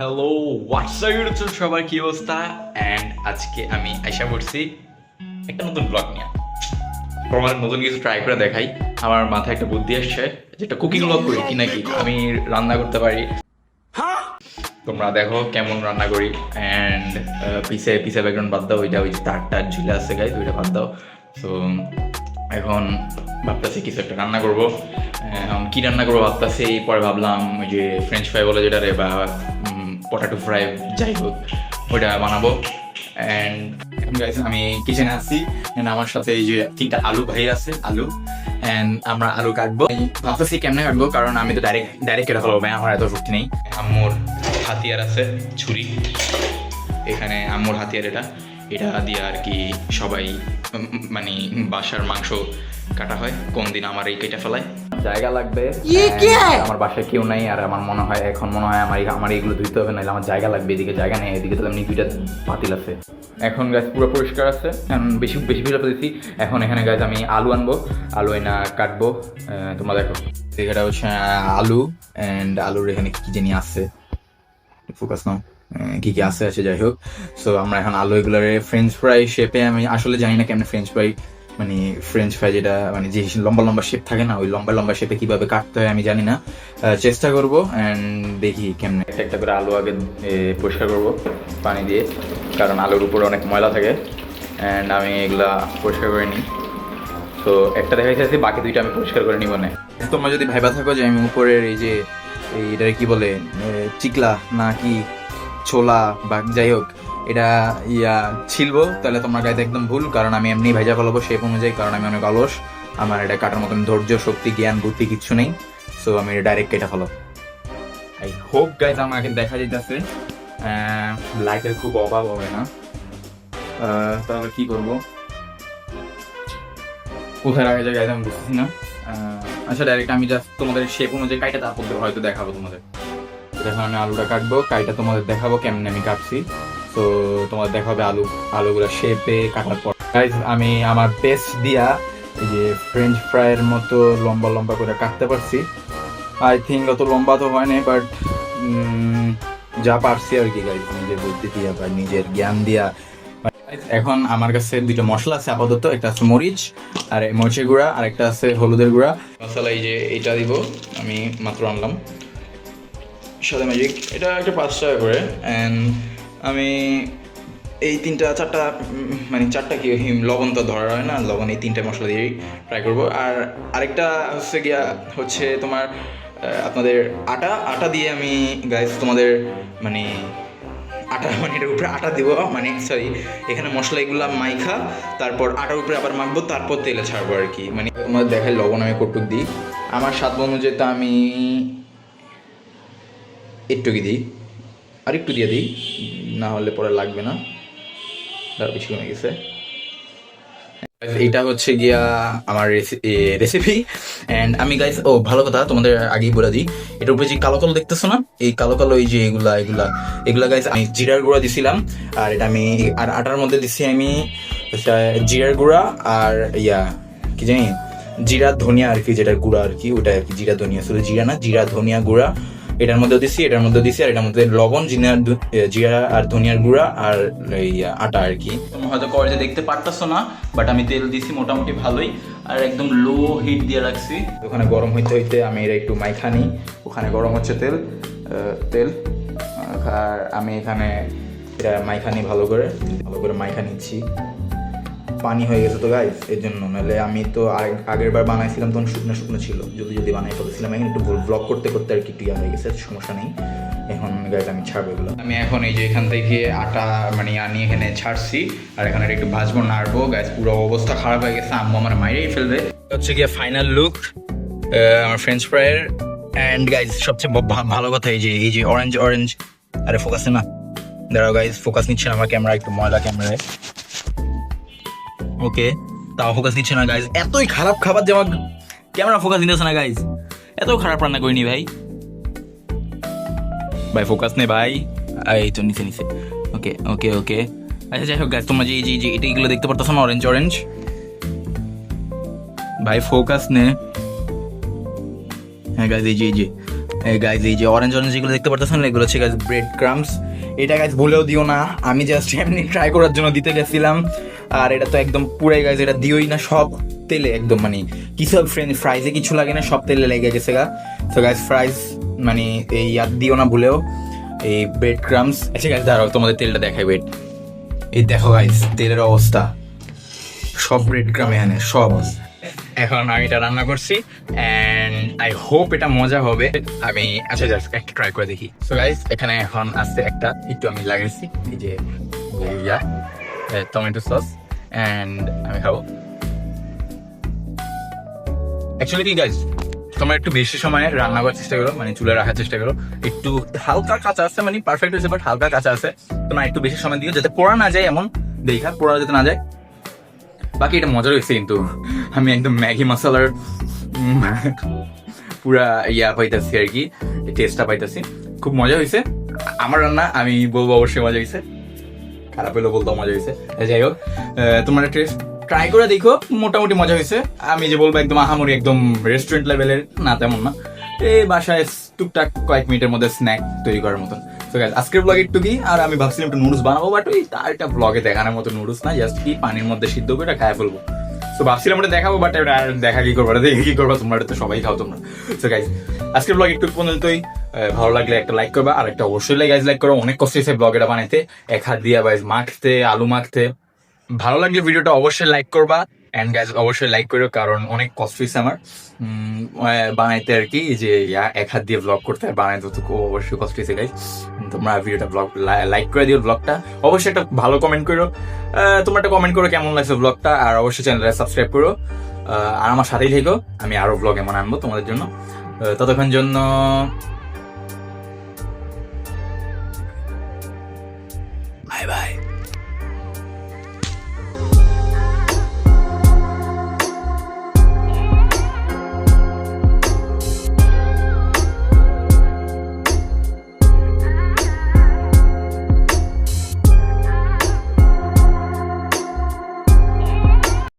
Hello WhatsApp YouTube সবার কি অবস্থা? অ্যান্ড আজকে আমি আশা করছি একটা নতুন ব্লগ নিয়ে। তোমার নতুন কিছু ট্রাই করে দেখাই। আমার মাথায় একটা বুদ্ধি আসছে যেটা কুকিং ব্লগ করি কি নাকি? আমি রান্না করতে পারি। তোমরা দেখো কেমন রান্না করি। অ্যান্ড পিসে পিসে ব্যাকগ্রাউন্ড বাদ দাও। ওইটা ওই যে তার টার ঝুলে আছে গাইজ ওইটা বাদ দাও। সো এখন ভাবতেছি কিছু একটা রান্না করব। এখন কি রান্না করব ভাবতেছি? পরে ভাবলাম ওই যে ফ্রেঞ্চ ফ্রাই বলে যেটা রে বা পটাটো ফ্রাই যাই হোক। ওইটা বানাবো। অ্যান্ড আমি কিচেনে আসছি and আমার সাথে এই যে তিনটা আলু ভাই আছে আলু। অ্যান্ড আমরা আলু কাটবো। ভাবতেছি কেমনে কাটবো কারণ আমি তো ডাইরেক্ট ডাইরেক্ট কেটে ফেলব ভাই আমার এত শক্তি নেই। আম্মুর হাতিয়ার আছে ছুরি। এখানে আম্মুর হাতিয়ার এটা। এটা দিয়ে আর কি সবাই মানে বাসার মাংস কাটা হয় কোন দিন আমার এই কেটে ফেলায়। জায়গা লাগবে। আমার বাসায় কেউ নাই আর আমার মনে হয় এখন মনে হয় আমার আমার এইগুলো ধুইতে হবে নাহলে আমার জায়গা লাগবে এদিকে জায়গা নেই এদিকে তাহলে এমনি দুইটা পাতিল আছে। এখন গাছ পুরো পরিষ্কার আছে এখন বেশি বেশি বেশি পেয়েছি এখন এখানে গাছ আমি আলু আনব আলু এনে কাটবো তোমরা দেখো। এটা হচ্ছে আলু অ্যান্ড আলুর এখানে কি জানি আছে। ফোকাস নাও কি কি আছে আছে যাই হোক। সো আমরা এখন আলু এগুলারে ফ্রেঞ্চ ফ্রাই শেপে আমি আসলে জানি না কেমন ফ্রেঞ্চ ফ্রাই মানে ফ্রেঞ্চ ফ্রাই যেটা মানে যে লম্বা লম্বা শেপ থাকে না ওই লম্বা লম্বা শেপে কীভাবে কাটতে হয় আমি জানি না। চেষ্টা করব অ্যান্ড দেখি কেমন একটা একটা করে আলু আগে পরিষ্কার করব পানি দিয়ে কারণ আলুর উপরে অনেক ময়লা থাকে। অ্যান্ড আমি এগুলা পরিষ্কার করে নিই। তো একটা দেখা যাচ্ছে বাকি দুইটা আমি পরিষ্কার করে নিব না। তোমরা যদি ভাইবা থাকো যে আমি উপরের এই যে এইটা কি বলে চিকলা না কি ছোলা বা যাই হোক এটা, ইয়া, ছিলবো, তাহলে তোমার গাইতে একদম ভুল, কারণ আমি এমনি ভেজা ফেলাবো শেপ অনুযায়ী, কারণ আমি অনেক অলস। আমার এটা কাটার মতন ধৈর্য, শক্তি, জ্ঞান, বুদ্ধি কিচ্ছু নেই। সো আমি এটা ডাইরেক্ট কেটে ফেলো। আই হোপ গাইজ আমাকে দেখা যাইতেছে। লাইটের খুব অভাব হবে না। তাহলে কি করব? কোথায় রাখা যায় গাইজ আমি বুঝতেছি না। আচ্ছা ডাইরেক্ট আমি জাস্ট তোমাদের শেপ অনুযায়ী কাইটা তারপর হয়তো দেখাবো তোমাদের। দেখো আমি আলুটা কাটবো, কাইটা তোমাদের দেখাবো, কেমনে আমি কাটছি। তো তোমার দেখা হবে আলু, আলুগুলো শেপে কাটার পর। আমি আমার পেস্ট দিয়া এই যে ফ্রেঞ্চ ফ্রাইয়ের মতো লম্বা লম্বা করে কাটতে পারছি। আই থিঙ্ক অত লম্বা তো হয় বাট যা পারছি আর কি গাইজ নিজের বুদ্ধি দিয়া বা নিজের জ্ঞান দিয়া। এখন আমার কাছে দুটো মশলা আছে আপাতত, একটা আছে মরিচ আর মরিচের গুঁড়া, আর একটা আছে হলুদের গুঁড়া। মশলা এই যে এটা দিব, আমি মাত্র আনলাম। সাদা ম্যাজিক এটা একটা পাঁচ টাকা করে অ্যান্ড আমি এই তিনটা, চারটা মানে চারটা কি হিম, লবণ তো ধরা হয় না, লবণ এই তিনটা মশলা দিয়েই ট্রাই করব। আর আরেকটা হচ্ছে গিয়া হচ্ছে তোমার আপনাদের আটা। আটা দিয়ে আমি গাইস তোমাদের মানে আটা মানে এটার উপরে আটা দেবো মানে সরি এখানে মশলা এগুলো মাইখা, তারপর আটার উপরে আবার মাখবো, তারপর তেলে ছাড়বো আর কি। মানে তোমাদের দেখাই লবণ আমি কটুক দিই। আমার স্বাদ অনুযায়ী তো আমি একটু কি দিই আর একটু দিয়ে দিই। না হলে পরে লাগবে না। তার বেশি কমে গেছে। এটা হচ্ছে গিয়া আমার রেসিপি অ্যান্ড আমি গাইস ও, ভালো কথা, তোমাদের আগেই বলে দিই। এটার উপরে যে কালো কালো দেখতেছো না? এই কালো কালো এই যে এগুলা এগুলা এগুলা গাইস আমি জিরার গুঁড়া দিছিলাম। আর এটা আমি, আর আটার মধ্যে দিছি আমি জিরার গুঁড়া আর ইয়া, কি জানি? জিরা ধনিয়া আর কি, যেটা গুঁড়া আর কি ওটা আর কি, জিরা ধনিয়া। শুধু জিরা না, জিরা ধনিয়া গুঁড়া। এটার মধ্যে দিছি এটার মধ্যে দিছি আর এটার মধ্যে লবণ জিরা জিরা আর ধনিয়ার গুঁড়া আর এই আটা আর কি। হয়তো কলেজে দেখতে পারতাছো না বাট আমি তেল দিছি মোটামুটি ভালোই আর একদম লো হিট দিয়ে রাখছি। ওখানে গরম হইতে হইতে আমি এটা একটু মাইখা নিই ওখানে গরম হচ্ছে তেল তেল আর আমি এখানে এটা মাইখা নিই ভালো করে ভালো করে মাইখা নিচ্ছি। পানি হয়ে গেছে তো গাইস এর জন্য। নাহলে আমি তো আগ- আগের বার বানাইছিলাম, তখন শুকনো শুকনো ছিল। যদি যদি বানাই ফেলেছিলাম, এখন একটু ব্লগ করতে করতে আর কি ইয়া হয়ে গেছে, সমস্যা নেই। এখন গাইস আমি ছাড়বো এগুলো। আমি এখন এই যে এখান থেকে আটা মানে আনি এখানে ছাড়ছি, আর এখানে একটু ভাজবো, নাড়বো। গাইস পুরো অবস্থা খারাপ হয়ে গেছে, আম্মু আমার মাইরেই ফেলবে। হচ্ছে গিয়ে ফাইনাল লুক আমার ফ্রেঞ্চ ফ্রাইয়ের অ্যান্ড গাইস সবচেয়ে ভালো কথা এই যে এই যে অরেঞ্জ অরেঞ্জ আরে ফোকাসে না। দাঁড়াও গাইস ফোকাস নিচ্ছে আমার ক্যামেরা একটু ময়লা ক্যামেরায় ওকে তাও ফোকাস নিচ্ছে না গাইজ এতই খারাপ খাবার যে আমার ক্যামেরা ফোকাস নিতেছে না গাইজ এত খারাপ রান্না করিনি, ভাই। ভাই ফোকাস নে, ভাই। এই তো নিচে নিচে। ওকে ওকে ওকে আচ্ছা যাই হোক গাইজ তোমরা যে যে যে এটা এগুলো দেখতে পারতেছো না অরেঞ্জ অরেঞ্জ ভাই ফোকাস নে। হ্যাঁ গাইজ এই যে এই যে গাইজ এই যে অরেঞ্জ অরেঞ্জ যেগুলো দেখতে পারতেছেন এগুলো হচ্ছে গাইজ ব্রেড ক্রামস এটা গাইজ বলেও দিও না। আমি জাস্ট এমনি ট্রাই করার জন্য দিতে গেছিলাম। আর এটা তো একদম পুরাই গাইজ এটা দিওই না। সব তেলে একদম মানে কিছু ফ্রেঞ্চ ফ্রাইজে কিছু লাগে না, সব তেলে লেগে গেছে গা। তো গাইজ ফ্রাইজ মানে এই আর দিও না ভুলেও এই ব্রেড ক্রামস আচ্ছা গাইজ দাঁড়াও, তোমাদের তেলটা দেখাই ওয়েট এই দেখো গাইজ তেলের অবস্থা। সব ব্রেড ক্রাম এখানে সব। এখন আমি এটা রান্না করছি। এন্ড আই হোপ এটা মজা হবে। আমি আচ্ছা জাস্ট একটা ট্রাই করে দেখি। সো গাইস এখানে এখন আছে একটা, একটু আমি লাগাইছি, এই যে ইয়া টমেটো সস এন্ড আমি খাব। অ্যাকচুয়ালি কি গাইস তোমরা একটু বেশি সময় রান্না করার চেষ্টা করো মানে চুলে রাখার চেষ্টা করো। একটু হালকা কাঁচা আছে মানে পারফেক্ট হয়েছে বাট হালকা কাঁচা আছে। তোমরা একটু বেশি সময় দিও, যাতে পোড়া না যায় এমন দেখা, পোড়া যাতে না যায়। বাকি এটা মজা রয়েছে কিন্তু, আমি একদম ম্যাগি মশলার পুরা ইয়া পাইতেছি আর কি টেস্টটা পাইতেছি। খুব মজা হয়েছে আমার রান্না আমি বলব অবশ্যই মজা হয়েছে খারাপ হলেও বলতো মজা হয়েছে যাই হোক তোমরা টেস্ট ট্রাই করে দেখো মোটামুটি মজা হয়েছে আমি যে বলব একদম আহামরি একদম রেস্টুরেন্ট লেভেলের না তেমন না। এই বাসায় টুকটাক কয়েক মিনিটের মধ্যে স্ন্যাক তৈরি করার মতন। তো guys, আজকের ব্লগ একটু কি আর আমি ভাবছিলাম একটু নুডলস বানাবো বাট ওই তার একটা ব্লগে দেখানোর মতো নুডলস না জাস্ট কি পানির মধ্যে সিদ্ধ করে খায় ফেলব। তো ভাবছিলাম ওটা দেখাবো বাট দেখা কি করব কি করব, তোমরা তো সবাই খাও তোমরা। তো গাইজ আজকের ব্লগ একটু পর্যন্তই। ভালো লাগলে একটা লাইক করবা, আর একটা অবশ্যই গাইজ লাইক করো। অনেক কষ্ট হয়েছে ব্লগ এটা বানাইতে। এক হাত দিয়ে বাইজ মাখতে, আলু মাখতে। ভালো লাগলে ভিডিওটা অবশ্যই লাইক করবা। এন্ড গাইজ অবশ্যই লাইক করো কারণ অনেক কষ্ট হয়েছে আমার। বানাইতে আর কি যে এক হাত দিয়ে ব্লগ করতে বানাইতে তো খুব অবশ্যই কষ্ট হয়েছে গাইজ তোমরা ভিডিওটা ব্লগ লাইক করে দিও ব্লগটা অবশ্যই একটা ভালো কমেন্ট করো তোমরা একটা কমেন্ট করো কেমন লাগছে ব্লগটা আর অবশ্যই চ্যানেলটা সাবস্ক্রাইব করো আর আমার সাথেই থেকো, আমি আরও ব্লগ এমন আনব তোমাদের জন্য। ততক্ষণ জন্য